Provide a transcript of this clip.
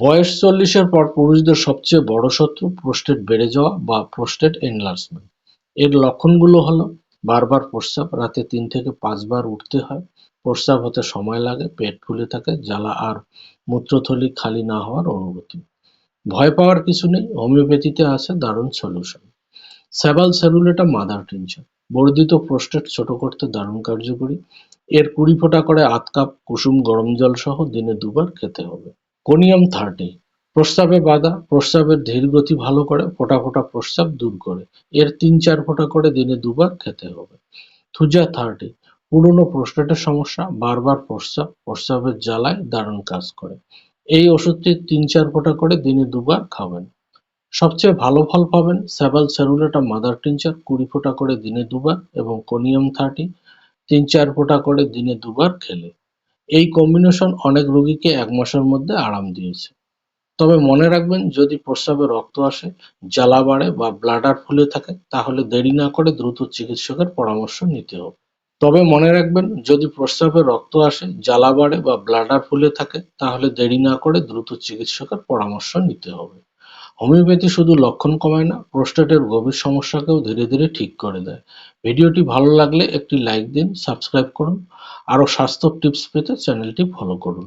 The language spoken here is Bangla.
বয়স চল্লিশের পর পুরুষদের সবচেয়ে বড় শত্রু প্রোস্টেট বেড়ে যাওয়া বা প্রোস্টেট এনলার্জমেন্ট। এর লক্ষণগুলো হলো, বারবার প্রস্রাব, রাতে তিন থেকে পাঁচবার উঠতে হয়, প্রস্রাব হতে সময় লাগে, পেট ফুলে থাকে, জ্বালা আর মূত্রথলি খালি না হওয়ার অনুভূতি। ভয় পাওয়ার কিছু নেই, হোমিওপ্যাথিতে আছে দারুণ solution sabal serrulata mother tincture বর্ধিত প্রোস্টেট ছোট করতে দারুণ কার্যকরী। এর কুড়ি ফোঁটা করে আধ কাপ কুসুম গরম জল সহ দিনে দুবার খেতে হবে। Conium thirty. প্রস্রাবে বাধা, প্রস্রাবের ধীর গতি ভালো করে, ফোটা ফোটা প্রস্রাব দূর করে। এর তিন চার ফোঁটা করে দিনে দুবার খেতে হবে। Thuja thirty. পুরনো প্রস্টেটের সমস্যা, বারবার প্রস্রাব, প্রস্রাবের জ্বালায় দারুণ কাজ করে। এই ওষুধটি তিন চার ফোঁটা করে দিনে দুবার খাবেন। সবচেয়ে ভালো ফল পাবেন স্যাবাল সেরুলেটা মাদার টিনচার, কুড়ি ফোঁটা করে দিনে দুবার এবং কোনিয়াম থার্টি, তিন চার ফোঁটা করে দিনে দুবার খেলে। এই কম্বিনেশন অনেক রোগীকে এক মাসের মধ্যে আরাম দিয়েছে। তবে মনে রাখবেন, যদি প্রস্রাবে রক্ত আসে, জ্বালা বাড়ে বা ব্লাডার ফুলে থাকে, তাহলে দেরি না করে দ্রুত চিকিৎসকের পরামর্শ নিতে হবে। তবে মনে রাখবেন, যদি প্রস্রাবে রক্ত আসে, জ্বালা বাড়ে বা ব্লাডার ফুলে থাকে, তাহলে দেরি না করে দ্রুত চিকিৎসকের পরামর্শ নিতে হবে। হোমিওপ্যাথি শুধু লক্ষণ কমায় না, প্রোস্টেটের গভীর সমস্যাকেও ধীরে ধীরে ঠিক করে দেয়। ভিডিওটি ভালো লাগলে একটি লাইক দিন, সাবস্ক্রাইব করুন, আরও স্বাস্থ্য টিপস পেতে চ্যানেলটি ফলো করুন।